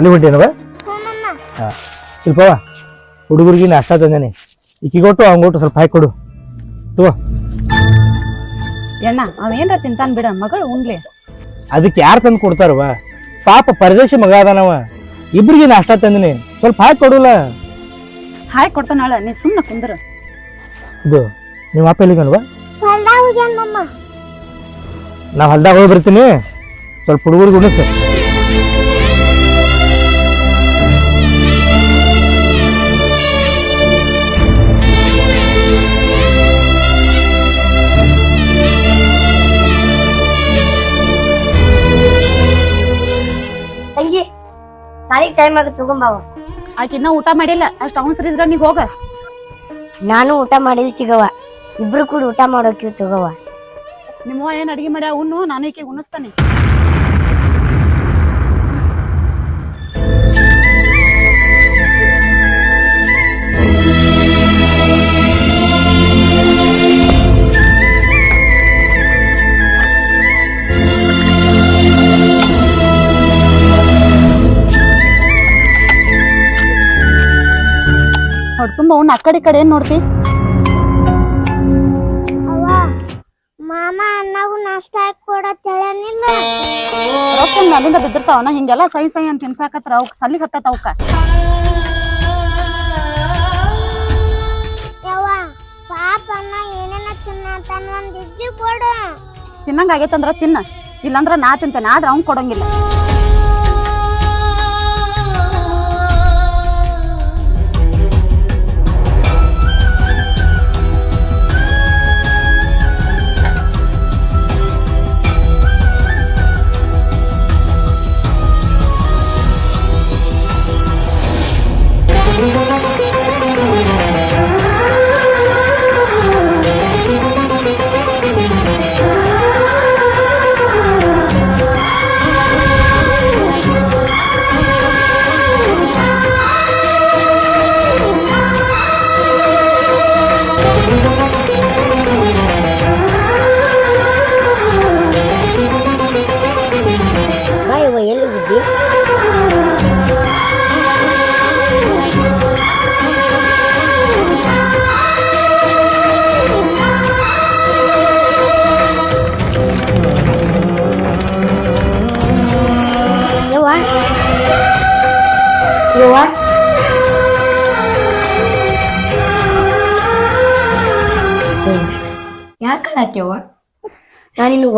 ಸಾಲಿ ಹೊಂಟೇನವ ಹಾಂ. ಇಲ್ಪವ ಹುಡುಗರಿಗೆ ನಾಷ್ಟ ತಂದೇನೆ. ಈಕಿಗೊಟ್ಟು ಅವಂಗೊಟ್ಟು ಸ್ವಲ್ಪ ಹಾಕಿ ಕೊಡು. ತಗೋ ಎಣ್ಣ ಅವೇನ್ರ ತಿಂತಾನ್ ಬಿಡ ಮಗಳು ಉಣ್ಲಿ. ಅದಕ್ಕೆ ಯಾರು ತಂದು ಕೊಡ್ತಾರವ ಪಾಪ ಪರದೇಶಿ ಮಗ ಅದಾನವ. ಇಬ್ರಿಗೆ ನಾಷ್ಟ ತಂದಿನಿ. ಸ್ವಲ್ಪ ಹಾಕಿ ಕೊಡುಲ್ಲ? ಹಾಯ್ ಕೊಡ್ತಾನಾಳ ನೀ ಸುಮ್ಮನೆ ಕುಂದ್ರ. ಇದು ನಿಮ್ಮ ಅಪ್ಪ ಎಲ್ಲಿಗಲ್ವ ನಾವು ಹೋಗ್ಯಾನ ಮಮ್ಮ ನಾ ಹೊಲ್ದಾಗ ಹೋಗಿ ಬರ್ತೀನಿ. ಸ್ವಲ್ಪ ಹುಡುಗರಿಗೆ ಉಣಿಸು. ಟೈಮ್ ಆಗುತ್ತೆ ತಗೊಂಬಾವ ಆಕಿನ್ನ ಊಟ ಮಾಡಿಲ್ಲ. ಅಷ್ಟ್ ಅವಸರ ಇದ್ರ ನೀ ಹೋಗ. ನಾನು ಊಟ ಮಾಡಿಲ್ಲ ಚಿಗವ ಇಬ್ರು ಕೂಡ ಊಟ ಮಾಡೋಕೆ ತಗೋವ ನಿಮ್ಮ ಏನ್ ಅಡಿಗೆ ಮಾಡ್ಯಾ ಉಣ್ಣು ನಾನು ಈಕೆ ಉಣಿಸ್ತಾನೆ. ಉಣ್ಣ ಆ ಕಡೆ ಕಡೆ ಏನ್ ನೋಡ್ತಿ? ಅವ್ವ ಮಾಮ ಅಣ್ಣಗೂ ನಾಷ್ಟ ಹಾಕಿ ಕೊಡತ್ ಹೇಳನಿಲ್ಲ ರೊಕ್ಕ ಮ್ಯಾಲಿಂದ ಬಿದ್ದಿರ್ತಾವನ ಹಿಂಗೆಲ್ಲ ಸೈ ಸೈ ಅಂತ ತಿನ್ಸಾಕತ್ರ ಅವಕ್ ಸಲ್ಲಿಗೆ ಹತ್ತ ಅವಕ್ಕ ಯವ್ವ ಪಾಪ ಅಣ್ಣ ಏನೇನ ತಿನ್ನತಾನ ಒಂದ್ ಇಡ್ಲಿ ಕೊಡು. ತಿನ್ನಂಗ ಆಗೈತಂದ್ರ ತಿನ್ನ. ಇಲ್ಲಂದ್ರ ನಾ ತಿಂತೇನೆ ಆದ್ರ ಅವ್ನ್ ಕೊಡಂಗಿಲ್ಲ.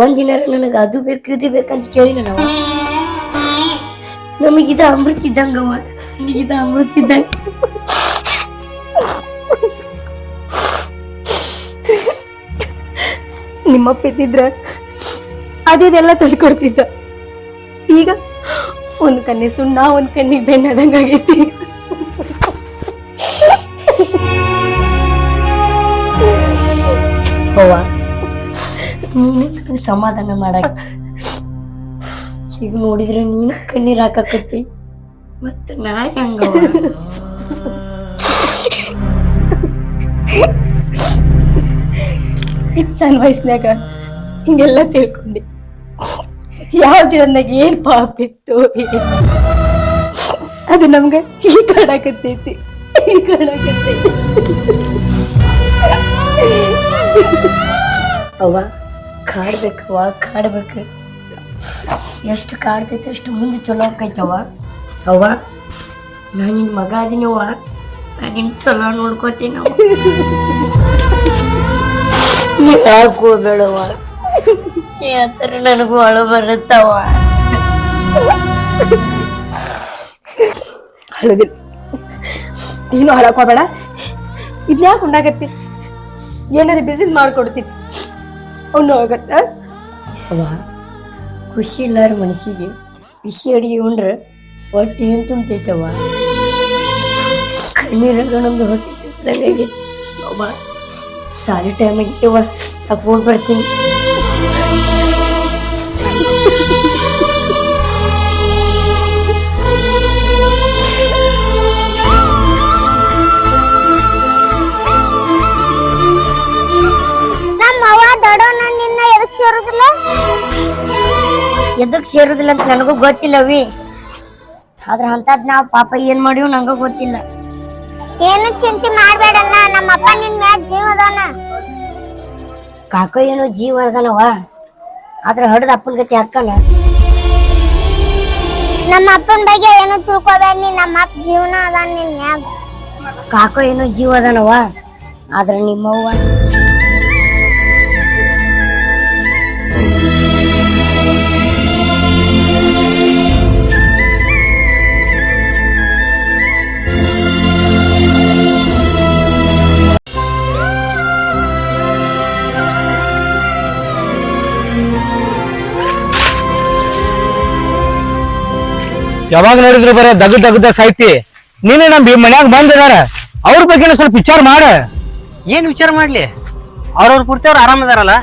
ಒಂದಿನ ನನಗೆ ಅದು ಬೇಕು ಇದು ಬೇಕಂತ ಕೇಳಿ ನಾವು. ನಮಗಿದ ಅಮೃತ ಇದ್ದಂಗವ ನನಗಿದ ಅಮೃತ ಇದ್ದಂಗ. ನಿಮ್ಮಪ್ಪ ಇದ್ದಿದ್ರ ಅದಿದೆಲ್ಲ ತಂದ್ಕೊಡ್ತಿದ್ದ ಈಗ ಒಂದ್ ಕಣ್ಣಿ ಸುಣ್ಣ ಒಂದ್ ಕಣ್ಣಿ ಬೆನ್ನದಂಗ ಆಗೈತಿ. ಅವ್ವ ನೀನು ಸಮಾಧಾನ ಮಾಡಕ್. ಈಗ ನೋಡಿದ್ರೆ ನೀನು ಕಣ್ಣೀರ್ ಹಾಕಕತ್ತಿ. ಮತ್ತ ನಾ ಹೆಂಗ ಇಟ್ ಸಣ್ಣ ವಯಸ್ಸಿನಾಗ ಹಿಂಗೆಲ್ಲ ತಿಳ್ಕೊಂಡೆ. ಯಾವ ಜೀವನದಾಗ ಏನ್ ಪಾಪ ಇತ್ತು? ಅದು ನಮ್ಗೆ ಈ ಕಾಡಾಕತ್ತೈತಿ ಈ ಕಾಡಾಕತ್ತೈತಿ ಅವ್ವ ಕಾಡ್ಬೇಕವ್ವ ಕಾಡ್ಬೇಕು. ಎಷ್ಟು ಕಾಡ್ತೈತೆ ಅಷ್ಟು ಮುಂದೆ ಚಲೋ ಆಕೈತವ್ವ. ಅವ್ವ, ನಾನು ನಿನ್ನ ಮಗ ಅದೀನವ್ವ ನಾನು ನಿನ್ನ ಚಲೋ ನೋಡ್ಕೋತೀನಿ ನೀ ಹಾಕೋಬೇಡವ್ವ ಯಾತರ ನನಗೂ ಅಳು ಬರುತ್ತವ ಅಳುದಿಲ್ಲ. ನೀನು ಹಳಕೋಬೇಡ ಇದ್ಯಾಕೆ ಉಂಡಾಗತ್ತಿ? ಏನಾರ ಬಿಸಿದ್ ಮಾಡ್ಕೊಡ್ತೀನಿ ಅವನು ಹೋಗತ್ತ ಅವ್ವ ಖುಷಿ ಇಲ್ಲಾರ ಮನಸ್ಸಿಗೆ. ಬಿಸಿ ಅಡಿಗೆ ಉಂಡ್ರೆ ಹೊಟ್ಟೆ ಏನು ತುಂಬತೈತವ್ವ? ಕಣ್ಣೀರಾಗ ನಮ್ದು ಹೊಟ್ಟೆ ಅವ್ವ ಸಾಲಿ ಟೈಮ್ ಆಗಿತ್ತವ್ವ. ಹೋಗಿ ಬರ್ತೀನಿ ಎದಕ್ ಸೇರುದಿಲ್ಲ? ಎದಕ್ ಸೇರುದಿಲ್ಲ ಅಂತ ನನಗೂ ಗೊತ್ತಿಲ್ಲವಿ ಆದ್ರೆ ಅಂತದ್ ನಾವ್ ಪಾಪ ಏನ್ ಮಾಡಿವ್ ನಂಗೂ ಗೊತ್ತಿಲ್ಲ. ಏನು ಚಿಂತೆ ಮಾಡ್ಬೇಡಣ್ಣ ನಮ್ಮ ಅಪ್ಪ ನಿನ್ ಮ್ಯಾಲ್ ಜೀವ ಅದಾನ. ಕಾಕ ಏನು ಜೀವ ಅದಾನವ ಆದ್ರೆ ಹಡದ ಅಪ್ಪನ ಗತಿ ಅಕ್ಕನ ನಮ್ಮ ಅಪ್ಪನ ಬಗ್ಗೆ ಏನು ತಿಳ್ಕೊಬೇಡ ನೀ ನಮ್ಮ ಅಪ್ಪ ಜೀವನ ಅದಾನ ನಿನ್ ಮ್ಯಾಗ. ಕಾಕ ಏನು ಜೀವ ಅದಾನವ ಆದ್ರೆ ನಿಮ್ಮವ್ವ ಯಾವಾಗ ನೋಡಿದ್ರು ಬರೇ ದಗ್ ದಗದ ಸಾಯ್ತಿ. ನೀನೇ ನಮ್ ಮನ್ಯಾಗ ಬಂದಿದಾರ. ಅವ್ರ ಬಗ್ಗೆ ಸ್ವಲ್ಪ ವಿಚಾರ ಮಾಡ. ಏನ್ ವಿಚಾರ ಮಾಡ್ಲಿ? ಅವ್ರವ್ರ ಪೂರ್ತಿ ಅವ್ರು ಆರಾಮದಾರಲ್ಲ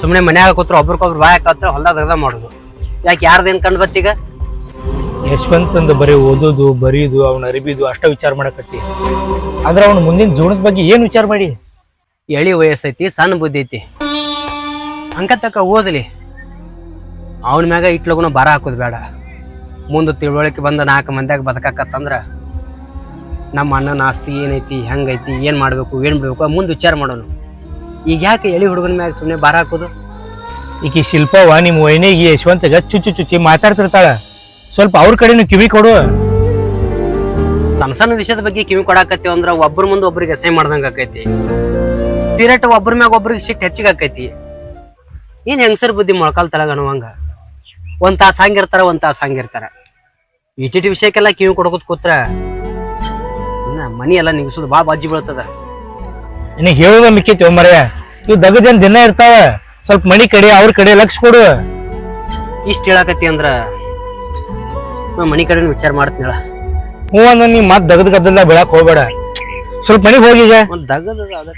ಸುಮ್ಮನೆ ಮನ್ಯಾಗ ಕೂತ್ರ ಒಬ್ರಿಗೊಬ್ರು ಬಾಯ್ ಹಾಕತ್ರ ಹೊಲ್ದಾಗ ದಗದ ಮಾಡುದು. ಯಾಕೆ ಯಾರ್ದೇನ್ ಕಂಡು ಬತ್ತೀಗ ಯಶವಂತಂದ ಬರೀ ಓದೋದು ಬರೀದು ಅವ್ನ ಅರಿಬಿದು ಅಷ್ಟ ವಿಚಾರ ಮಾಡಕತ್ತಿ. ಆದ್ರೆ ಅವ್ನ ಮುಂದಿನ ಜೀವನದ ಬಗ್ಗೆ ಏನ್ ವಿಚಾರ ಮಾಡಿ? ಎಳಿ ವಯಸ್ಸೈತಿ ಸಣ್ಣ ಬುದ್ಧಿ ಐತಿ. ಅಂಕತಕ್ಕ ಓದಲಿ. ಅವನ ಮ್ಯಾಗ ಇಟ್ಲಗುನ ಬರ ಹಾಕೋದು ಬೇಡ. ಮುಂದೆ ತಿಳುವಳಿಕೆ ಬಂದು ನಾಲ್ಕು ಮಂದ್ಯಾಗ ಬದುಕಾಕತ್ತಂದ್ರೆ ನಮ್ಮ ಅಣ್ಣನ ಆಸ್ತಿ ಏನೈತಿ ಹೆಂಗೈತಿ ಏನು ಮಾಡಬೇಕು ಏನು ಬಿಡಬೇಕು ಮುಂದೆ ವಿಚಾರ ಮಾಡೋನು. ಈಗ ಯಾಕೆ ಎಳಿ ಹುಡುಗನ ಮ್ಯಾಗ ಸುಮ್ಮನೆ ಬಾರ ಹಾಕೋದು? ಈಕೆ ಶಿಲ್ಪವ್ವ ನಿಮ್ಮ ವೈನಿಗೆ ಯಶವಂತಗ ಚುಚ್ಚು ಚುಚ್ಚಿ ಮಾತಾಡ್ತಿರ್ತಾಳೆ. ಸ್ವಲ್ಪ ಅವ್ರ ಕಡೆನೂ ಕಿವಿ ಕೊಡು. ಸಣ್ಣ ಸಣ್ಣ ವಿಷಯದ ಬಗ್ಗೆ ಕಿವಿ ಕೊಡಾಕತ್ತೀವಿ ಅಂದ್ರೆ ಒಬ್ಬರ ಮುಂದೆ ಒಬ್ರಿಗೆ ಅಸಹ್ಯ ಮಾಡ್ದಂಗೆ ಆಕೈತಿ. ತೀರಟ್ ಒಬ್ಬರ ಮ್ಯಾಗ ಒಬ್ರಿಗೆ ಸಿಟ್ಟು ಹೆಚ್ಚಿಗೆ ಆಕೈತಿ. ಏನು ಹೆಂಗಸರ್ ಬುದ್ಧಿ ಮೊಳಕಾಲ್ ತಳಗ ಅನ್ನುವಂಗೆ? ಒಂದು ತಾಸು ಹಂಗಿರ್ತಾರೆ ಒಂದು ತಾಸು ಹಂಗಿರ್ತಾರ ಇಟಿಟಿ ವಿಷಯಕ್ಕೆಲ್ಲ ಕಿವಿ ಕೊಡಕೋತ್ ಕೂತ್ರ ಇನ್ನ ಮನಿ ಎಲ್ಲ ನಿಗಿಸೋದು ಬಾ ಬಾಜಿ ಬೀಳ್ತದ. ನಿನಗೆ ಹೇಳೋದ ಮಿಕ್ಕಿತ್ತು ಮರ್ಯ? ಇವ್ ಜನ ದಿನ ಇರ್ತಾವ ಸ್ವಲ್ಪ ಮಣಿ ಕಡೆ ಅವ್ರ ಕಡೆ ಲಕ್ಷ ಕೊಡು. ಇಷ್ಟ ಹೇಳಾಕತ್ತಿ ಅಂದ್ರ ನಾ ಮನಿ ಕಡೆ ವಿಚಾರ ಮಾಡ್ತೀನಳ ಹ್ಞೂ ಅಂದ್ರೆ ನೀ ಮತ್ ದಗದ್ ಗದ್ದಲ್ದಾಗ ಬೆಳಕ್ ಹೋಗ್ಬೇಡ. ಸ್ವಲ್ಪ ಮನಿಗ್ ಹೋಗಿ ಒಂದ್ ದಗದ ಅದ.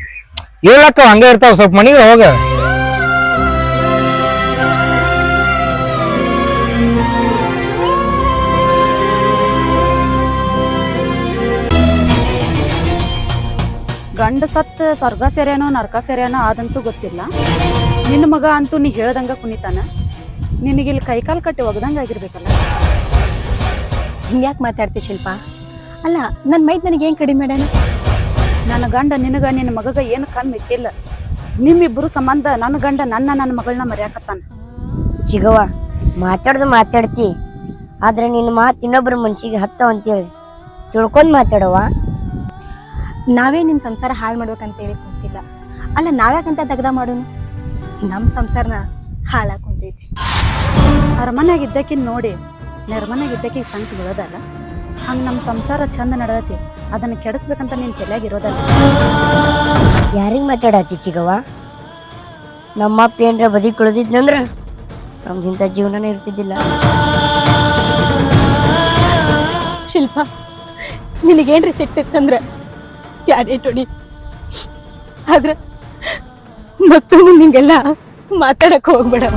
ಹೇಳಕ್ಕ ಹಂಗ ಇರ್ತಾವ ಸ್ವಲ್ಪ ಮನಿಗೆ ಹೋಗ. ಗಂಡ ಸತ್ ಸ್ವರ್ಗ ಸೇರ್ಯಾನೋ ನರ್ಕ ಸೇರ್ಯಾನೋ ಅದಂತೂ ಗೊತ್ತಿಲ್ಲ. ನಿನ್ನ ಮಗ ಅಂತೂ ನೀ ಹೇಳ್ದಂಗ ಕುಣಿತಾನ. ನಿನಗಿಲ್ಲಿ ಕೈಕಾಲು ಕಟ್ಟಿ ಒಗ್ದಂಗ ಆಗಿರ್ಬೇಕಲ್ಲ. ಹಿಂಗ್ಯಾಕ್ ಮಾತಾಡ್ತಿ ಶಿಲ್ಪ? ಅಲ್ಲ ನನ್ನ ಮೈದ್ ನನಗೆ ಏನ್ ಕಡಿಮೆ ಮಾಡ್ಯಾನ? ನನ್ನ ಗಂಡ ನಿನಗ ನಿನ್ನ ಮಗಗ ಏನು ಕಮ್ಮಿ ಇಟ್ಟಿಲ್ಲ. ನಿಮ್ಮಿಬ್ಬರು ಸಂಬಂಧ ನನ್ನ ಗಂಡ ನನ್ನ ನನ್ನ ಮಗಳನ್ನ ಮರ್ಯಾಕತ್ತಾನ. ಚಿಗವ್ವ ಮಾತಾಡ್ದು ಮಾತಾಡ್ತಿ. ಆದ್ರೆ ನಿನ್ನ ಮಾತು ಇನ್ನೊಬ್ರ ಮನ್ಸಿಗೆ ಹತ್ತವ ಅಂತೇಳಿ ತಿಳ್ಕೊಂಡ್ ಮಾತಾಡವ್ವ. ನಾವೇ ನಿಮ್ಮ ಸಂಸಾರ ಹಾಳು ಮಾಡ್ಬೇಕಂತೇಳಿ ಕುಂತಿಲ್ಲ. ಅಲ್ಲ ನಾವ್ಯಾಕಂತ ತೆಗ್ದ ಮಾಡೋನು? ನಮ್ಮ ಸಂಸಾರನ ಹಾಳಾಗಿ ಕುಂತೈತಿ. ಅವ್ರ ಇದ್ದಕ್ಕಿನ್ ನೋಡಿ ನೆರಮನ್ಯಾಗ ಇದ್ದಕ್ಕಿಗೆ ಸಂಕ ಬೀಳೋದಲ್ಲ? ಹಂಗೆ ನಮ್ಮ ಸಂಸಾರ ಚಂದ ನಡೆದತಿ ಅದನ್ನು ಕೆಡಿಸ್ಬೇಕಂತ ನೀನು ತೆಲೆಯಾಗಿರೋದಲ್ಲ ಯಾರಿಗೆ ಯಾರಿಗ್ ಮಾತಾಡತ್ತಿ ಚಿಗವ್ವ? ನಮ್ಮಪ್ಪ ಏನ್ರ ಬದಿ ಕುಳಿದಿದ್ನಂದ್ರ ನಮ್ಗಿಂತ ಜೀವನನೇ ಇರ್ತಿದ್ದಿಲ್ಲ. ಶಿಲ್ಪ ನಿನಗೇನ್ರಿ ಸಿಟ್ಟಿತ್ತಂದ್ರ? ಯಾರೇ ಹೊಡಿ ಆದ್ರೆ ಮಕ್ಕಳು ನಿಂಗೆಲ್ಲ ಹಿಂಗೆಲ್ಲ ಮಾತಾಡಕ್ ಹೋಗ್ಬೇಡವ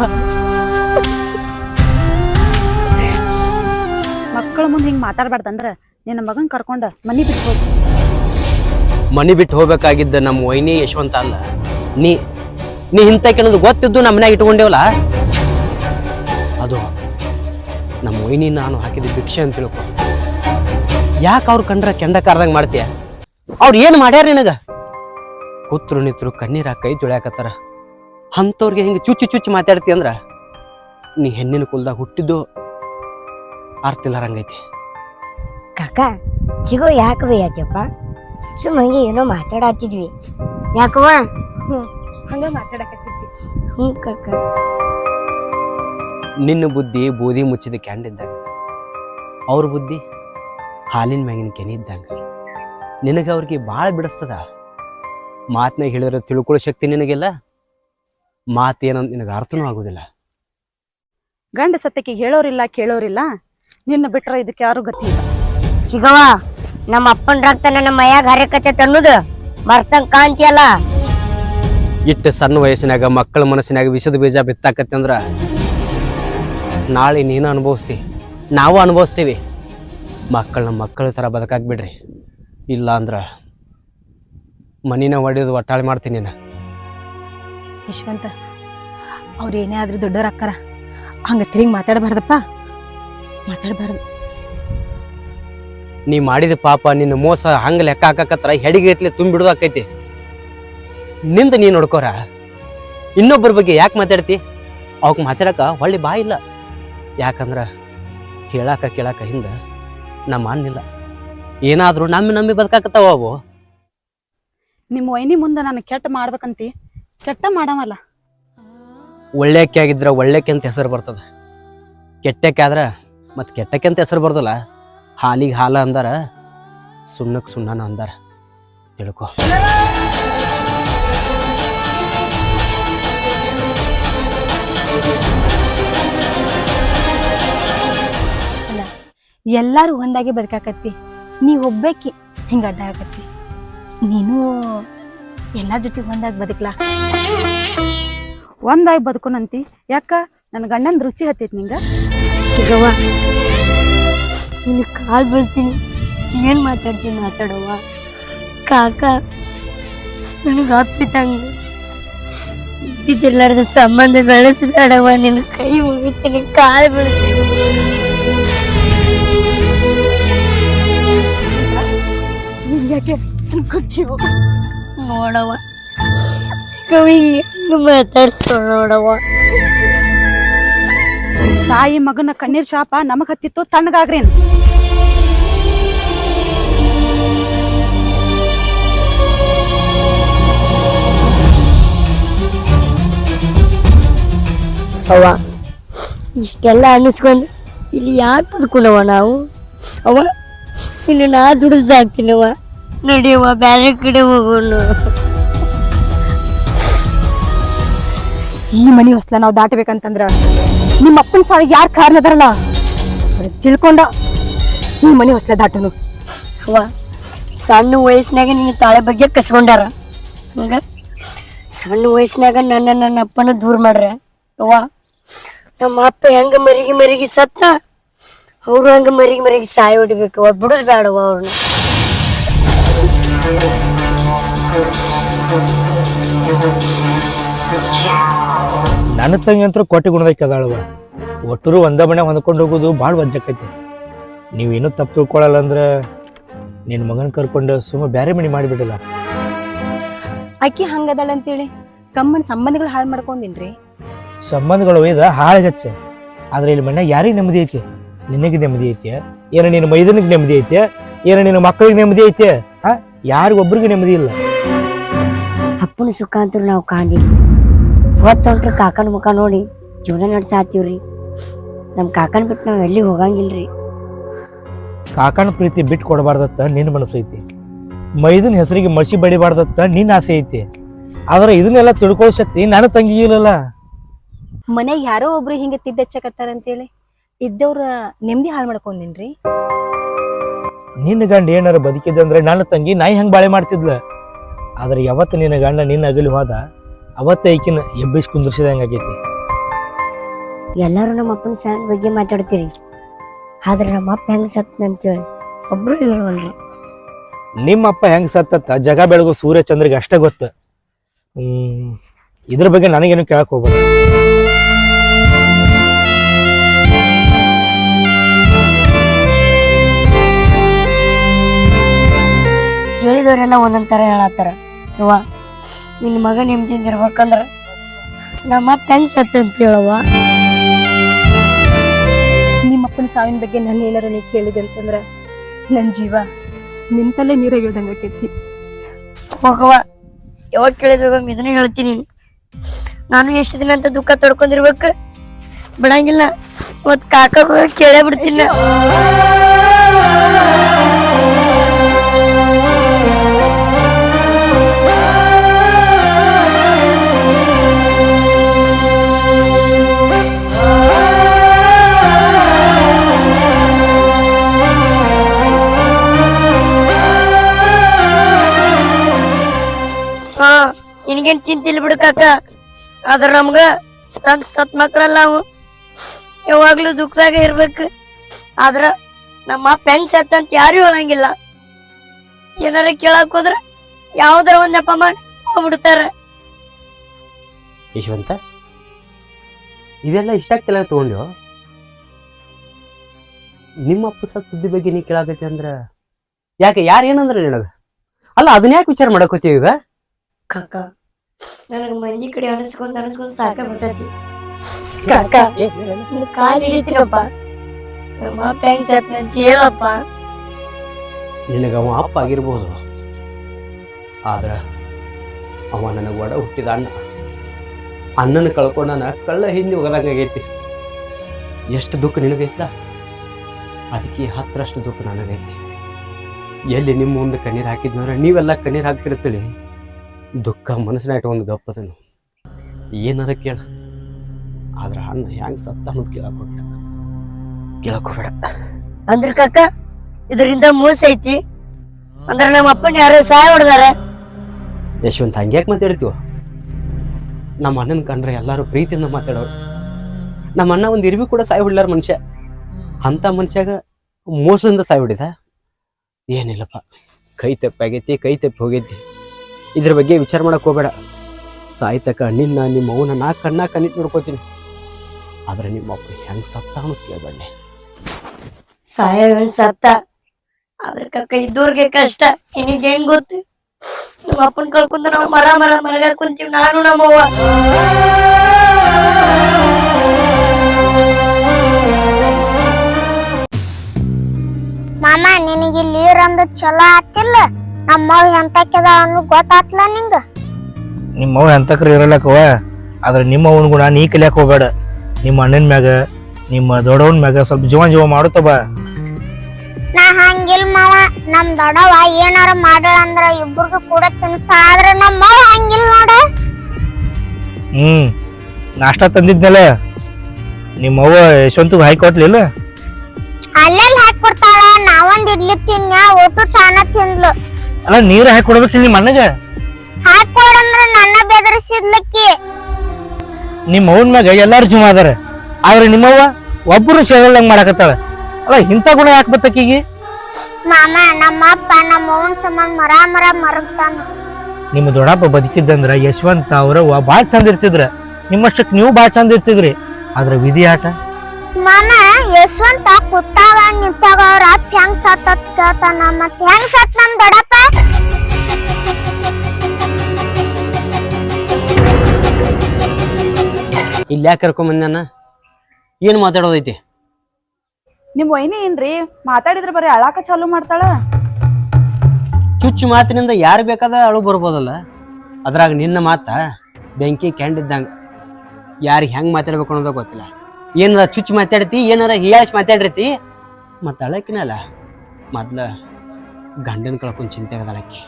ಮಕ್ಕಳ ಮುಂದೆ ಹಿಂಗೆ ಮಾತಾಡ್ಬಾರ್ದಂದ್ರ ನಿನ್ನ ಮಗನ್ ಕರ್ಕೊಂಡ ಮನಿ ಬಿಟ್ಟು ಹೋಗಿ. ಮನಿ ಬಿಟ್ಟು ಹೋಗ್ಬೇಕಾಗಿದ್ದ ನಮ್ಮ ವೈನಿ ಯಶವಂತ ಅಲ್ಲ. ನೀ ನೀ ಕೆಲವು ಗೊತ್ತಿದ್ದು ನಮ್ಮ ಮನ್ಯಾಗ ಇಟ್ಕೊಂಡೇವಲ್ಲ? ಅದು ನಮ್ಮ ವೈನಿ ನಾನು ಹಾಕಿದ ಭಿಕ್ಷೆ ಅಂತ ತಿಳ್ಕೊ. ಯಾಕೆ ಅವ್ರು ಕಂಡ್ರೆ ಕೆಂಡ ಕಾರ್ದಂಗೆ ಮಾಡ್ತೀಯ? ಅವ್ರು ಏನು ಮಾಡ್ಯಾರ ನಿನಗ? ಕೂತ್ರು ನಿತ್ರು ಕಣ್ಣೀರ ಕೈ ತುಳ್ಯಾಕತ್ತಾರ ಅಂಥವ್ರಿಗೆ ಹಿಂಗೆ ಚುಚ್ಚು ಚುಚ್ಚು ಮಾತಾಡ್ತಿ ಅಂದ್ರ? ನೀ ಹೆಣ್ಣಿನ ಕುಲ್ದಾಗ ಹುಟ್ಟಿದ್ದು ಅರ್ತಿಲ್ಲಾರಂಗೈತಿ ಕಾಕ ಚಿಗೋ ಯಾಕೆ ಬೇಯತ್ತಪ್ಪ ಸುಮ್ಮ ಹಂಗೆ ಏನೋ ಮಾತಾಡತ್ತಿದ್ವಿ ಯಾಕವ್ವ? ಹಂಗ ಮಾತಾಡಕತ್ತಿದ್ವಿ. ಹ್ಞೂ ಕಾಕ. ನಿನ್ನ ಬುದ್ಧಿ ಬೂದಿ ಮುಚ್ಚಿದ ಕ್ಯಾಂಡಿದ್ದಾಗ ಅವ್ರ ಬುದ್ಧಿ ಹಾಲಿನ ಮ್ಯಾಗಿನ ಕೆನೆ ಇದ್ದಂಗ. ನಿನಗೆ ಅವ್ರಿಗೆ ಭಾಳ ಬಿಡಿಸ್ತದ? ಮಾತನಾಗ ಹೇಳಿದ್ರೆ ತಿಳ್ಕೊಳ್ಳೋ ಶಕ್ತಿ ನಿನಗಿಲ್ಲ? ಮಾತೇನಂತ ನಿನಗೆ ಅರ್ಥನೂ ಆಗೋದಿಲ್ಲ. ಗಂಡ ಸತ್ಯಕ್ಕೆ ಹೇಳೋರಿಲ್ಲ ಕೇಳೋರಿಲ್ಲ. ನಿನ್ನ ಬಿಟ್ರ ಇದಕ್ಕೆ ಯಾರು ಗತಿ ಇಲ್ಲ. ಚಿಗವ ನಮ್ಮ ಅಪ್ಪನ ರಕ್ತ ನನ್ನ ಮೈಯಾಗ ಹರಕತೆ ಅನ್ನೋದು ಮರ್ತಂಗ್ ಕಾಂತಿಯಲ್ಲ ಇಟ್ಟು ಸಣ್ಣ ವಯಸ್ಸಿನಾಗ ಮಕ್ಕಳ ಮನಸ್ಸಿನಾಗ ವಿಷದ ಬೀಜ ಬಿತ್ತಾಕತ್ತೆ ಅಂದ್ರ ನಾಳೆ ನೀನು ಅನುಭವಿಸ್ತಿ. ನಾವು ಅನುಭವಿಸ್ತೀವಿ. ಮಕ್ಕಳನ್ನ ಮಕ್ಕಳ ಥರ ಬದುಕಾಕ್ ಬಿಡ್ರಿ. ಇಲ್ಲ ಅಂದ್ರೆ ಮನಿನ ಒಡೆದು ಒಟ್ಟಾಳೆ ಮಾಡ್ತೀನಿ ನಾನು. ಯಶವಂತ ಅವ್ರು ಏನೇ ಆದ್ರೂ ದೊಡ್ಡವ್ರ ಅಕ್ಕಾರ. ಹಂಗೆ ತಿರುಗಿ ಮಾತಾಡಬಾರ್ದಪ್ಪ. ಮಾತಾಡಬಾರ್ದು. ನೀ ಮಾಡಿದ ಪಾಪ ನಿನ್ನ ಮೋಸ ಹಂಗೆ ಲೆಕ್ಕ ಹಾಕಕತ್ರ ತುಂಬಿಡೋದು ಆಕೈತಿ ನಿಂದ ನೀ ನೋಡ್ಕೋರ? ಇನ್ನೊಬ್ಬರ ಬಗ್ಗೆ ಯಾಕೆ ಮಾತಾಡ್ತಿ? ಅವಕ್ಕೆ ಮಾತಾಡಕ ಹೊಳ್ಳಿ ಬಾ ಇಲ್ಲ. ಯಾಕಂದ್ರೆ ಹೇಳಾಕ ಕೇಳಾಕ ಹಿಂದ ನಮ್ಮ ಅನ್ನಿಲ್ಲ ಏನಾದ್ರೂ ನಮ್ಮ ನಂಬಿ ಬದುಕಾಕತ್ತಾವ ಅವು? ನಿಮ್ಮ ವೈನಿ ಮುಂದೆ ನಾನು ಕೆಟ್ಟ ಮಾಡ್ಬೇಕಂತಿ. ಕೆಟ್ಟ ಮಾಡವಲ್ಲ ಒಳ್ಳೆಕ್ಕೆ ಆಗಿದ್ರೆ ಒಳ್ಳೆಕ್ಕೆ ಅಂತ ಹೆಸರು ಬರ್ತದೆ. ಕೆಟ್ಟಕ್ಕೆ ಆದ್ರೆ ಮತ್ತೆ ಕೆಟ್ಟಕ್ಕೆ ಅಂತ ಹೆಸರು ಬರ್ದಲ್ಲ ಹಾಲಿಗೆ ಹಾಲ ಅಂದಾರ ಸುಣ್ಣಕ್ಕೆ ಸುಣ್ಣನ ಅಂದಾರ. ತಿಳ್ಕೊ. ಎಲ್ಲರೂ ಒಂದಾಗಿ ಬದುಕಾಕತ್ತಿ. ನೀ ಒಬ್ಬಾಕಿ ಹಿಂಗ ಅಡ್ಡ ಆಗತ್ತಿ. ನೀನು ಎಲ್ಲ ಜೊತೆ ಒಂದಾಗಿ ಬದುಕ್ಲಾ? ಒಂದಾಗಿ ಬದುಕೋಣಂತಿ ಯಾಕ? ನನ್ನ ಗಂಡನ ರುಚಿ ಹತ್ತೈತಿ ನಿಂಗ? ಸಿಗವ್ವ ನೀನು ಕಾಲ್ ಬೀಳ್ತೀನಿ. ಏನ್ ಮಾತಾಡ್ತೀನಿ ಮಾತಾಡವ್ವ? ಕಾಕ ನನಗೆ ಅಪ್ಪಿತಂಗ ಇದ್ದಿದ್ದಿಲ್ಲಾರ್ದ ಸಂಬಂಧ ಬೆಳೆಸ್ಬೇಡವ ನಿನ್ನ ಕೈ ಮುಗಿತೀನಿ ಕಾಲ್ ಬೀಳ್ತೀನಿ. ಹಿಂಗ್ಯಾಕೆ ಗೊತ್ತಿವು ನೋಡವ್ವ. ಚಿಕ್ಕವ್ವ ಹಿಂಗೆ ನೋಡವ್ವ. ತಾಯಿ ಮಗನ ಕಣ್ಣೀರ್ ಶಾಪ ನಮಗ್ ಹತ್ತಿತ್ತು ತಣ್ಣಗಾಗ್ರೇನು? ಅವ್ವ ಇಷ್ಟೆಲ್ಲ ಅನ್ನಿಸ್ಕೊಂಡು ಇಲ್ಲಿ ಯಾಕೆ ಬದುಕೊಂಡವ ನಾವು? ಅವ್ವ ಇನ್ನು ನಾ ದುಡಿದು ಸಾಕ್ತೀನವ್ವ. ನಡಿಯವ್ವ ಬೇರೆ ಕಡೆ ಹೋಗೋಣ ಈ ಮನಿ ಹೊಸ್ಲ ನಾವು ದಾಟಬೇಕಂತಂದ್ರ ನಿಮ್ಮ ಅಪ್ಪನ ಸಾವಿಗೆ ಯಾರು ಕಾರಣ ಅದಾರಲ್ಲ? ತಿಳ್ಕೊಂಡ ಈ ಮನಿ ಹೊಸ್ಲ ದಾಟನು. ಅವ್ವ ಸಣ್ಣ ವಯಸ್ಸಿನಾಗ ನಿನ್ನ ತಾಳೆ ಬಗ್ಗೆ ಕಸ್ಕೊಂಡಾರ. ಹಂಗ? ಸಣ್ಣ ವಯಸ್ಸಿನಾಗ ನನ್ನ ನನ್ನ ಅಪ್ಪನ ದೂರ ಮಾಡ್ರ. ಅವ್ವ ನಮ್ಮ ಅಪ್ಪ ಹೆಂಗ ಮರಿಗಿ ಮರಿಗಿ ಸತ್ತ ಅವರು ಹಂಗ ಮರಿಗಿ ಮರಿಗಿ ಸಾಯಿ ಹೊಡಿಬೇಕು ಅವ್ರು ಬಿಡೋದು ಬೇಡವ್ವ ಅವ್ರನ್ನ ನನ್ನ ತಂಗಿ ಅಂತೂ ಕೊಟ್ಟಿ ಗುಣದಕ್ಕೆ ಅದಾಳವ ಒಟ್ಟರು ಒಂದ ಮನೆ ಹೊಂದ್ಕೊಂಡು ಹೋಗೋದು ಭಾಳ ವಜ್ಜಕ್ಕೈತಿ. ನೀವೇನು ತಪ್ಪು ತಿಳ್ಕೊಳಲ್ಲ ಅಂದ್ರೆ ನಿನ್ನ ಮಗನ ಕರ್ಕೊಂಡು ಸುಮ್ಮ ಬೇರೆ ಮನೆ ಮಾಡಿಬಿಡಲ್ಲ. ಅಕ್ಕಿ ಹಂಗದಾಳ ಅಂತೇಳಿ? ಕಮ್ಮನ ಸಂಬಂಧಗಳು ಹಾಳು ಮಾಡ್ಕೊಂಡಿನ್ರಿ? ಸಂಬಂಧಗಳು ಹಾಳು ಹೆಚ್ಚೆ. ಆದ್ರೆ ಇಲ್ಲಿ ಮನೆ ಯಾರಿಗೆ ನೆಮ್ಮದಿ ಐತಿ? ನಿನಗೆ ನೆಮ್ಮದಿ ಐತಿ? ಏನೋ ನಿನ್ನ ಮೈದನಿಗೆ ನೆಮ್ಮದಿ ಐತಿ? ಏನೋ ನಿನ್ನ ಮಕ್ಕಳಿಗೆ ನೆಮ್ಮದಿ ಐತಿ? ಯಾರಿಗೊಬ್ರಿಗೆ ನೆಮ್ಮದಿ ಇಲ್ಲ. ಅಪ್ಪನ ಸುಖ ಅಂತೂ ನಾವು ಕಾಂದಿಲ್ಲ ಹೊತ್ತೊಂಟ್ರೆ ಕಾಕನ ಮುಖ ನೋಡಿ ಜೀವನ ನಡ್ಸಾತೀವ್ರಿ ನಮ್ಮ ಕಾಕನ ಬಿಟ್ಟು ನಾವು ಎಲ್ಲಿ ಹೋಗಂಗಿಲ್ರಿ. ಕಾಕನ ಪ್ರೀತಿ ಬಿಟ್ಟು ಕೊಡಬಾರ್ದತ್ತ ನಿನ್ನ ಮನಸ್ಸು ಐತಿ. ಮೈದನ ಹೆಸರಿಗೆ ಮಸಿ ಬಡಿಬಾರ್ದತ್ತ ನಿನ್ನ ಆಸೆ ಐತಿ. ಆದ್ರೆ ಇದನ್ನೆಲ್ಲ ತಿಳ್ಕೊಳ್ಳೋ ಶಕ್ತಿ ನನ್ನ ತಂಗಿ ಇಲ್ಲಲ್ಲ. ಮನೆಗೆ ಯಾರೋ ಒಬ್ರು ಹಿಂಗೆ ತಿಡ್ಡಚ್ಚಕತ್ತಾರಂತೇಳಿ ಇದ್ದವ್ರ ನೆಮ್ಮದಿ ಹಾಳು ಮಾಡ್ಕೊಂಡಿನ್ರಿ? ನಿನ್ನ ಗಂಡ ಏನಾರ ಬದುಕಿದ್ದೆ ಅಂದ್ರೆ ನನ್ನ ತಂಗಿ ನಾಯಿ ಹಂಗೆ ಬಾಳೆ ಮಾಡ್ತಿದ್ಲ? ಆದ್ರೆ ಯಾವತ್ತು ನಿನ್ನ ಗಂಡ ನಿನ್ನ ಅಗಲಿ ಹೋದ ಅವತ್ತ ಈಕಿನ ಎಬ್ಬಿಸಿ ಕುಂದ್ರಿಸಿದಂಗೆ ಆಗೈತಿ? ಎಲ್ಲರೂ ನಮ್ಮ ಅಪ್ಪನ ಸಣ್ಣ ಬಗ್ಗೆ ಮಾತಾಡ್ತೀರಿ. ಆದ್ರೆ ನಮ್ಮ ಅಪ್ಪ ಹೆಂಗ್ ಸತ್ನ ಅಂತೇಳಿ ಒಬ್ರು ಹೇಳುವಲ್ರಿ. ನಿಮ್ಮ ಅಪ್ಪ ಹೆಂಗ್ ಸತ್ತತ್ತ? ಜಗ ಬೆಳಗೋ ಸೂರ್ಯ ಚಂದ್ರಿಗೆ ಅಷ್ಟೇ ಗೊತ್ತು. ಹ್ಮ್ ಇದ್ರ ಬಗ್ಗೆ ನನಗೇನು ಕೇಳಕ್ಕೆ ಹೋಗ್ಬೇಡ. ಹೇಳಿದವರೆಲ್ಲ ಒಂದೊಂದ್ ತರ ಹೇಳತ್ತಾರ. ಯವ್ವ ನಿನ್ನ ಮಗ ನಿಮ್ಮ ಇರ್ಬೇಕಂದ್ರ ನಮ್ಮ ಅಪ್ಪ ಹೆಂಗ್ ಸತ್ತ ಅಂತ ಹೇಳವ್ವ? ನಿಮ್ಮಪ್ಪನ ಸಾವಿನ ಬಗ್ಗೆ ನಾನು ಏನಾರ ನೀ ಕೇಳಿದೆ ಅಂತಂದ್ರ ನನ್ನ ಜೀವ ನಿಂತಲ್ಲೇ ನೀರಾಗಿ ಇಳ್ದಂಗೆ ಆಕೈತಿ. ಹೋಗವ್ವ ಯಾವಾಗ ಕೇಳಿದ್ರು ಇದನ್ನ ಹೇಳ್ತೀನಿ ನಾನು. ಎಷ್ಟು ದಿನ ಅಂತ ದುಃಖ ತಡ್ಕೊಂಡಿರ್ಬೇಕು? ಬಿಡಂಗಿಲ್ಲ. ಇವತ್ತು ಕಾಕ ಕೇಳೇ ಬಿಡ್ತೀನಿ ನಿನಗೇನ್ ಚಿಂತೆ ಇಲ್ಲ ಬಿಡು ಕಾಕ ಆದ್ರ ನಮ್ಗ ತಂದ್ ಸತ್ ಮಕ್ಳಲ್ಲ ಅವು. ಯಾವಾಗ್ಲೂ ದುಃಖದಾಗ ಇರ್ಬೇಕು. ಆದ್ರ ನಮ್ಮ ಅಪ್ಪ ಹೆಂಗ್ ಸತ್ತ ಅಂತ ಯಾರು ಹೇಳಂಗಿಲ್ಲ. ಏನಾರ ಕೇಳಕ್ ಹೋದ್ರ ಯಾವ್ದಾರ ಒಂದ್ ನೆಪ ಮಾಡಿ ಹೋಗ್ಬಿಡ್ತಾರ. ಯಶವಂತ ಇದೆಲ್ಲ ಇಷ್ಟಾಗ್ತಿಲ್ಲ ತಗೊಂಡು ನಿಮ್ಮ ಅಪ್ಪ ಸತ್ ಸುದ್ದಿ ಬಗ್ಗೆ ನೀ ಕೇಳಾಕತಿ ಅಂದ್ರ ಯಾಕೆ ಯಾರು ಏನಂದ್ರೆ ನಿನಗ? ಅಲ್ಲ ಅದನ್ನ ಯಾಕೆ ವಿಚಾರ ಮಾಡಕೋತೀವಿ ಈಗ? ಕಾಕ ನನಗೆ ಮಂದಿ ಕಡೆ ಅನಿಸ್ಕೊಂಡು ಅನಿಸ್ಕೊಂಡು ಸಾಕ ಬಿಟ್ಟತಿ. ಕಾಕ ಕಾಲು ಹಿಡಿತೀನಪ್ಪ. ನಮ್ಮ ಅಪ್ಪ ಹೆಂಗ್ ಹೇಳಪ್ಪ. ನಿನಗೆ ಅವ ಅಪ್ಪ ಆಗಿರ್ಬೋದು. ಆದ್ರೆ ಅವ ನನಗೆ ಒಡ ಹುಟ್ಟಿದ ಅಣ್ಣ. ಅಣ್ಣನ ಕಳ್ಕೊಂಡ ನಾನು ಕಳ್ಳ ಹಿಂದೆ ಹೋಗದಂಗಾಗೈತಿ ಎಷ್ಟು ದುಃಖ ನಿನಗೈತ? ಅದಕ್ಕೆ ಹತ್ತರಷ್ಟು ದುಃಖ ನನಗೈತಿ. ಎಲ್ಲಿ ನಿಮ್ಮ ಮುಂದೆ ಕಣ್ಣೀರು ಹಾಕಿದ್ನಂದ್ರೆ ನೀವೆಲ್ಲ ಕಣ್ಣೀರು ಹಾಕ್ತಿರ್ತೀರಿ. ದುಃಖ ಮನಸ್ಸಿನ ಒಂದು ಗಪ್ಪದನು ಏನಾರ ಕೇಳ. ಆದ್ರೆ ಅಣ್ಣ ಹೆಂಗ್ ಸತ್ತ ಅನ್ನೋದು ಕೇಳಕ್ ಹೋಗ್ಬೇಡ. ಅಂದ್ರ ಕಾಕ ಇದರಿಂದ ಮೋಸ ಐತಿ. ಅಂದ್ರೆ ನಮ್ಮ ಅಪ್ಪನ ಯಾರೋ ಸಹಾಯ ಹೊಡೆದಾರೆ ಯಶವಂತ ಹಂಗ್ಯಾಕೆ ಮಾತಾಡ್ತೀವ ನಮ್ಮ ಅಣ್ಣನ ಕಂಡ್ರೆ ಎಲ್ಲರೂ ಪ್ರೀತಿಯಿಂದ ಮಾತಾಡೋರು. ನಮ್ಮ ಅಣ್ಣ ಒಂದು ಇರ್ವಿ ಕೂಡ ಸಾಯಿ ಹೊಡ್ಲಾರ ಮನುಷ್ಯ. ಅಂಥ ಮನುಷ್ಯಾಗ ಮೋಸದಿಂದ ಸಾಯಿ ಹೊಡಿದ? ಏನಿಲ್ಲಪ್ಪ. ಕೈ ತಪ್ಪಾಗೈತಿ ಕೈ ತಪ್ಪಿ ಹೋಗೈತಿ. ಇದ್ರ ಬಗ್ಗೆ ವಿಚಾರ ಮಾಡಕ್ ಹೋಗಬೇಡ. ಸಾಯ್ತಕ ನಿನ್ನ ನಿಮ್ಮ ಅವನ ನಾ ಕಣ್ಣ ಕಣ್ಣಿಟ್ಟು ನೋಡ್ಕೋತೀನಿ. ಆದ್ರೆ ನಿಮ್ಮ ಅಪ್ಪ ಹೆಂಗ್ ಸತ್ತ ಅನ್ನೋದು ಕೇಳ್ಬಣ್ಣೆ ಸಾಯಗಳು ಸತ್ತ. ಆದ್ರೆ ಕಕ್ಕ ಇದ್ದವ್ರಿಗೆ ಕಷ್ಟ. ನಿನಗೆ ಹೆಂಗ್ ಗೊತ್ತು? ನಮ್ಮ ಅಪ್ಪನ ಕಳ್ಕೊಂಡ ನಾವು ಮರ ಮರ ಮರಗ ಕುಂತೀವಿ ನಾನು ನಮ್ಮವ್ವ ಮಾಮ ನಿನಗೆ ಇಲ್ಲಿ ಇರಂದು ಚಲೋ ಆತಿಲ್ಲ ನಮ್ಮವ್ ಎಂತಕ್ಕದ ಅನ್ನು ಗೊತ್ತಾತ್ಲ ನಿಂಗ. ನಿಮ್ಮ ಅವ್ವ ಎಂತಕ್ರ ಇರಲಕ್ಕವ ಆದ್ರೆ ನಿಮ್ಮ ಅವನ ಗುಣ ನೀ ಕಲಿಯಕ್ ಹೋಗ್ಬೇಡ. ನಿಮ್ಮ ಅಣ್ಣನ ಮ್ಯಾಗ ನಿಮ್ಮ ದೊಡ್ಡವನ ಮ್ಯಾಗ ಸ್ವಲ್ಪ ಜೀವ ಜೀವ ಮಾಡುತ್ತ ಬಾ. ನಾ ಹಂಗಿಲ್ ಮಾವ. ನಮ್ ದೊಡ್ಡವ ಏನಾರ ಮಾಡಳ ಅಂದ್ರ ಇಬ್ಬರಿಗೂ ಕೂಡ ತಿನ್ಸ್ತಾ ಆದ್ರೆ ನಮ್ಮವ್ ಹಂಗಿಲ್ ನೋಡ. ಹ್ಮ್ ನಾಷ್ಟ ತಂದಿದ್ನಲ್ಲ? ನಿಮ್ಮ ಅವ್ವ ಯಶವಂತಗ್ ಅಲ್ಲೆಲ್ಲ ಕೊಟ್ಲಿಲ್ಲ ಅಲ್ಲೆಲ್ಲಿ ಹಾಕಿ ಕೊಡ್ತಾಳ? ನಾವೊಂದ್ ಇಡ್ಲಿ ತಿನ್ನ ಒಟ್ಟು ತಾನ ತಿಂದ್ಲು. ಅಲ್ಲ ನೀರ ಹಾಕಿ ಕೊಡ್ಬೇಕು ನಿಮ್ಮ ಅಣ್ಣಗ? ಹಾಕಿ ಕೊಡಂದ್ರ ನನ್ನ ಬೆದರಿಸಿದ್ಲಕ್ಕಿ. ನಿಮ್ಮ ಅವನ ಮ್ಯಾಗ ಎಲ್ಲಾರು ಜೀವ ಅದಾರ. ಆದ್ರೆ ನಿಮ್ಮವ್ವ ಒಬ್ಬರು ಸೇರಲ್ದಂಗ್ ಮಾಡಕತ್ತಾಳ. ಅಲ್ಲ ಇಂಥ ಗುಣ ಯಾಕೆ ಬತ್ತಕ್ಕೀಗಿ? ಮಾಮ ನಮ್ಮ ಅಪ್ಪ ನಮ್ಮ ಅವನ್ ಸಂಬಂಧ ಮರ ಮರ ಮರಗ್ತಾನ. ನಿಮ್ಮ ದೊಡ್ಡಪ್ಪ ಬದುಕಿದ್ದಂದ್ರ ಯಶವಂತ ಅವ್ರವ್ವ ಭಾಳ ಚಂದ ಇರ್ತಿದ್ರ. ನಿಮ್ಮಷ್ಟಕ್ಕೆ ನೀವು ಭಾಳ ಚಂದ ಇರ್ತಿದ್ರಿ. ಆದ್ರೆ ವಿಧಿ ಆಟ? ಮಾಮ ಯಶವಂತ ಕುತ್ತಾಗ ನಿಂತಾಗ ಅವ್ರ ಅಪ್ಪ ಹೆಂಗ್ ಸತ್ತತ್ ಕೇಳ್ತಾನ ಮತ್ ಹೆಂಗ್ ಸತ್ ನಮ್ ದೊಡ್ಡಪ್ಪ? ಇಲ್ಲಿ ಯಾಕೆ ಕರ್ಕೊಂಬಂದಾನ ಏನು ಮಾತಾಡೋದೈತಿ? ನಿಮ್ಮ ವೈನಿ ಏನ್ರಿ? ಮಾತಾಡಿದ್ರೆ ಬರೀ ಅಳಾಕ ಚಾಲು ಮಾಡ್ತಾಳ? ಚುಚ್ಚು ಮಾತಿನಿಂದ ಯಾರು ಬೇಕಾದ ಅಳು ಬರ್ಬೋದಲ್ಲ? ಅದ್ರಾಗ ನಿನ್ನ ಮಾತ ಬೆಂಕಿ ಕೆಂಡಿದ್ದಂಗ. ಯಾರಿಗೆ ಹೆಂಗೆ ಮಾತಾಡ್ಬೇಕು ಅನ್ನೋದು ಗೊತ್ತಿಲ್ಲ. ಏನಾರ ಚುಚ್ಚು ಮಾತಾಡ್ತಿ ಏನಾರ ಹೀಯಾಳಿಸಿ ಮಾತಾಡಿರ್ತಿ? ಮತ್ತೆ ಅಳಕಿನಲ್ಲ ಮೊದ್ಲ ಗಂಡನ ಕಳ್ಕೊಂಡು ಚಿಂತೆ ಆಗದಳಕ್ಕೆ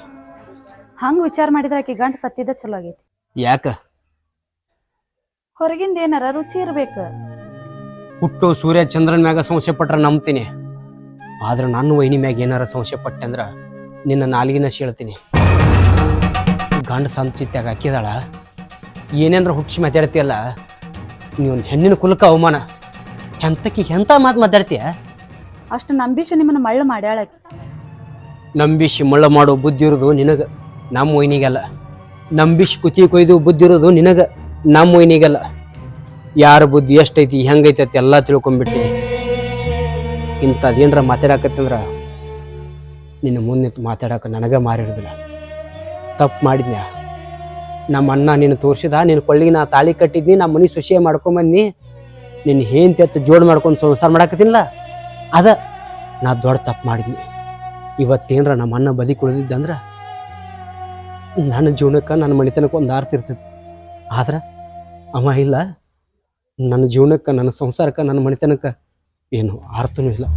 ಹಂಗ್ ವಿಚಾರ ಮಾಡಿದ್ರೆ ಆಕಿ ಗಂಡ ಸತ್ತಿದ್ದ ಚಲೋ ಆಗೈತಿ. ಯಾಕ? ಹೊರಗಿಂದ ಏನಾರ ರುಚಿ ಇರ್ಬೇಕು. ಹುಟ್ಟು ಸೂರ್ಯ ಚಂದ್ರನ ಮ್ಯಾಗ ಸಂಶಯ ಪಟ್ರೆ ನಂಬ್ತೀನಿ. ಆದ್ರೆ ನನ್ನ ವಹಿನಿ ಮ್ಯಾಗ ಏನಾರ ಸಂಶಯ ಪಟ್ಟೆ ಅಂದ್ರ ನಿನ್ನ ನಾಲ್ಗಿನ ಶೇಳ್ತೀನಿ. ಗಂಡ ಸಂಚಿತ್ಯಾಗ ಹಾಕಿದಾಳ. ಏನೇನ್ರ ಹುಟ್ಟಿಸಿ ಮಾತಾಡ್ತೀಯಲ್ಲ ನೀವೊಂದು ಹೆಣ್ಣಿನ ಕುಲಕ ಅವಮಾನ. ಎಂತಕ್ಕೆ ಎಂತ ಮಾತು ಮಾತಾಡ್ತೀಯ? ಅಷ್ಟು ನಂಬಿಸಿ ನಿಮ್ಮನ್ನ ಮಳ್ಳ ಮಾಡ್ಯಾಳ ನಂಬಿಸಿ ಮಳ್ಳ ಮಾಡೋ ಬುದ್ಧಿ ಇರೋದು ನಿನಗೆ ನಮ್ಮ ಒಯ್ನಿಗಲ್ಲ ನಂಬಿಸಿ ಕುತಿ ಕೊಯ್ದು ಬುದ್ಧಿ ಇರೋದು ನಿನಗೆ ನಮ್ಮ ಒಯ್ನಿಗಲ್ಲ ಯಾರ ಬುದ್ಧಿ ಎಷ್ಟೈತಿ ಹೆಂಗೈತಿ ಅಂತ ಎಲ್ಲ ತಿಳ್ಕೊಂಬಿಟ್ಟಿನಿ ಇಂಥದ್ದೇನ್ರ ಮಾತಾಡಕತ್ತಂದ್ರ ನಿನ್ನ ಮುಂದೆ ಮಾತಾಡಕ ನನಗೆ ಮಾರಿರೋದಿಲ್ಲ. ತಪ್ಪು ಮಾಡಿದ್ನ್ಯಾ? ನಮ್ಮ ಅಣ್ಣ ನೀನು ತೋರಿಸಿದ ನಿನ್ನ ಕೊಳ್ಳಿಗೆ ನಾ ತಾಳಿ ಕಟ್ಟಿದ್ನಿ, ನಮ್ಮ ಮನೆ ಸುಶಿಯ ಮಾಡ್ಕೊಂಬಂದ್ನಿ ನಿನ್ನ ಹೆಂತೆ ಎತ್ತು ಜೋಡ್ ಮಾಡ್ಕೊಂಡು ಸಂಸಾರ ಮಾಡಕತ್ತಿಲ್ಲ ಅದ ನಾ ದೊಡ್ಡ ತಪ್ಪು ಮಾಡಿದ್ನಿ. ಇವತ್ತೇನ್ರ ನಮ್ಮ ಅಣ್ಣ ಬದಿ ಕುಳಿದಿದ್ದಂದ್ರೆ ನನ್ನ ಜೀವನಕ್ಕೆ ನನ್ನ ಮನೆತನಕ್ಕೆ ಒಂದು ಅರ್ಥ ಇರ್ತೈತಿ. ಆದ್ರೆ ಅವ ಇಲ್ಲ, ನನ್ನ ಜೀವನಕ್ಕೆ, ನನ್ನ ಸಂಸಾರಕ್ಕೆ, ನನ್ನ ಮನೆತನಕ್ಕೆ ಏನು ಆರ್ತನೂ ಇಲ್ಲ.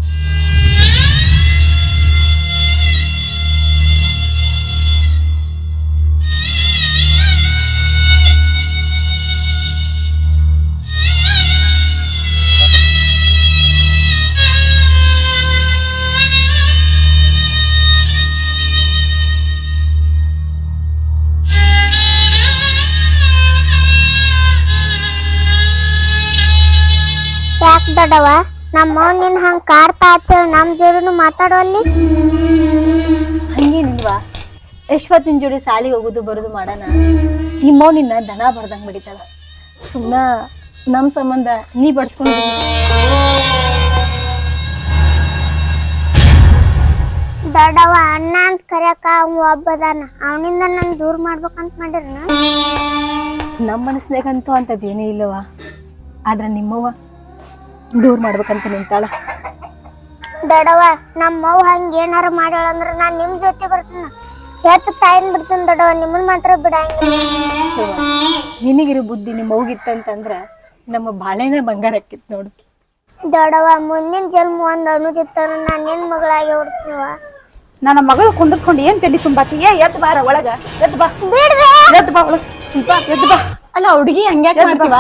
ಯಾಕ್ ದೊಡ್ಡವ? ನಮ್ಮ ನಿನ್ ಹಂಗ ಕಾರ್ತಾ ಅಂತೇಳಿ ನಮ್ ಜೋಡಿನು ಮಾತಾಡೋಲ್ಲಿ ಹಂಗೇನಿಲ್ವಾ? ಯಶ್ವತ್ತಿನ ಜೋಡಿ ಸಾಲಿಗೆ ಹೋಗೋದು ಬರೋದು ಮಾಡೋಣ. ನಿಮ್ಮವ್ ನಿನ್ನ ದನ ಬರ್ದಂಗ್ ಬಿಡಿತಾಳ. ಸುಮ್ಮನ ನಮ್ ಸಂಬಂಧ ನೀ ಬಡ್ಸ್ಕೊಂಡು ದೊಡ್ಡವ ಅಣ್ಣ ಅಂತ ಕರೆಯಕ ಅವ ಒಬ್ಬದಾನ ಅವನಿಂದ ನನ್ ದೂರ ಮಾಡ್ಬೇಕಂತ ಮಾಡಿರ್ನ? ನಮ್ಮ ಮನಸ್ಸಿನಾಗಂತೂ ಅಂಥದ್ದು ಇಲ್ಲವಾ ಇಲ್ಲವ ಆದ್ರೆ ನಿಮ್ಮವ್ವ ದೂರ ಮಾಡ್ಬೇಕಂತ ನಿಂತಾಳ ದೊಡ್ಡವ ನಮ್ಮವ್ವ ಹಂಗ ಏನಾರ ಮಾಡ್ಯಾಳ ಅಂದ್ರ ನಾನ್ ನಿಮ್ ಜೊತೆ ಬರ್ತೀನ. ಹೆತ್ತ ತಾಯಿನ ಬಿಡ್ತೀನಿ ದೊಡ್ಡವ ನಿಮ್ಮನ್ ಮಾತ್ರ ಬಿಡಂಗಿಲ್ಲ. ನಿನಗಿರೋ ಬುದ್ಧಿ ನಿಮ್ಮ ಅವ್ಗಿತ್ತಂತಂದ್ರ ನಮ್ಮ ಬಾಳೆನ ಬಂಗಾರ ಆಕಿತ್ ನೋಡು. ದೊಡ್ಡವ ಮುಂದಿನ ಜನ್ಮ ಒಂದ್ ಅನ್ನೋದಿತ್ತಾರ ನಾನ್ ನಿನ್ ಮಗಳಾಗಿ ಹೊಡ್ತೀವ ನನ್ನ ಮಗಳು ಕುಂದರ್ಸ್ಕೊಂಡು ಏನ್ ತಲಿ ತುಂಬಾತಿ? ಏ ಎದ್ ಬಾರ ಒಳಗ. ಎದ್ ಬಾ. ಎದ್ ಬಾ ಒಳಗ ಬಾ ಎದ್ ಬಾ. ಅಲ್ಲ ಹುಡುಗಿ ಹಂಗ್ಯಾಕ್ ಮಾಡ್ತೀವ?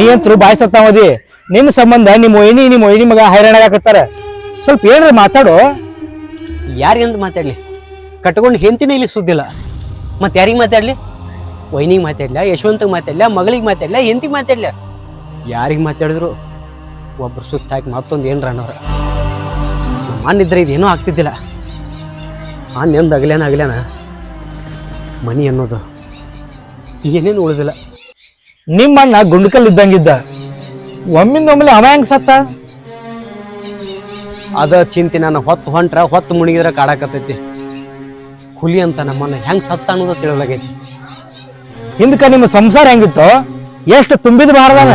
ನೀ ಅಂತೂ ಬಾಯ್ ಸತ್ತಾವದಿ ನಿನ್ನ ಸಂಬಂಧ ನಿಮ್ಮ ಒಯ್ನಿ ನಿಮ್ಮ ಒಯ್ನಿ ಮಗ ಹೈರಾಣ ಆಗಕತ್ತಾರ ಸ್ವಲ್ಪ ಏನ್ರ ಮಾತಾಡು? ಯಾರಿಗಂತ ಮಾತಾಡ್ಲಿ? ಕಟ್ಕೊಂಡು ಹೆಂತಿನ ಇಲ್ಲಿ ಸುದ್ದಿಲ್ಲ ಮತ್ತೆ ಯಾರಿಗೆ ಮಾತಾಡ್ಲಿ? ವೈನಿಗೆ ಮಾತಾಡ್ಲ, ಯಶವಂತಗೆ ಮಾತಾಡ್ಲ, ಮಗಳಿಗೆ ಮಾತಾಡ್ಲ ಹೆಂತಿಗೆ ಮಾತಾಡ್ಲ. ಯಾರಿಗೆ ಮಾತಾಡಿದ್ರು? ಒಬ್ರು ಸುತ್ತ ಹಾಕಿ ಮತ್ತೊಂದು ಏನ್ರ ಅನ್ನೋರು. ಮಣ್ಣಿದ್ರೆ ಇದೇನೂ ಆಗ್ತಿದ್ದಿಲ್ಲ. ಎಂದು ಅಗಲೇನ ಅಗಲೇನ ಮನಿ ಅನ್ನೋದು ಏನೇನು ಉಳಿದಿಲ್ಲ. ನಿಮ್ಮಣ್ಣ ಗುಂಡ್ಕಲ್ ಇದ್ದಂಗಿದ್ದ ಒಮ್ಮಿಂದ ಒಮ್ಮೆಲೆ ಅವ ಹೆಂಗ್ ಸತ್ತ? ಅದ ಚಿಂತೆ ನನ್ನ ಹೊತ್ತು ಹೊಂಟ್ರ ಹೊತ್ತು ಮುಣಿಗಿದ್ರ ಕಾಡಾಕತ್ತೈತಿ. ಹುಲಿ ಅಂತ ನಮ್ಮನ್ನ ಹೆಂಗ್ ಸತ್ತ ಅನ್ನೋದು ತಿಳಿದಾಗೈತಿ ಹಿಂದಕ ನಿಮ್ಮ ಸಂಸಾರ ಹೆಂಗಿತ್ತು? ಎಷ್ಟು ತುಂಬಿದ ಬಾರದಾನ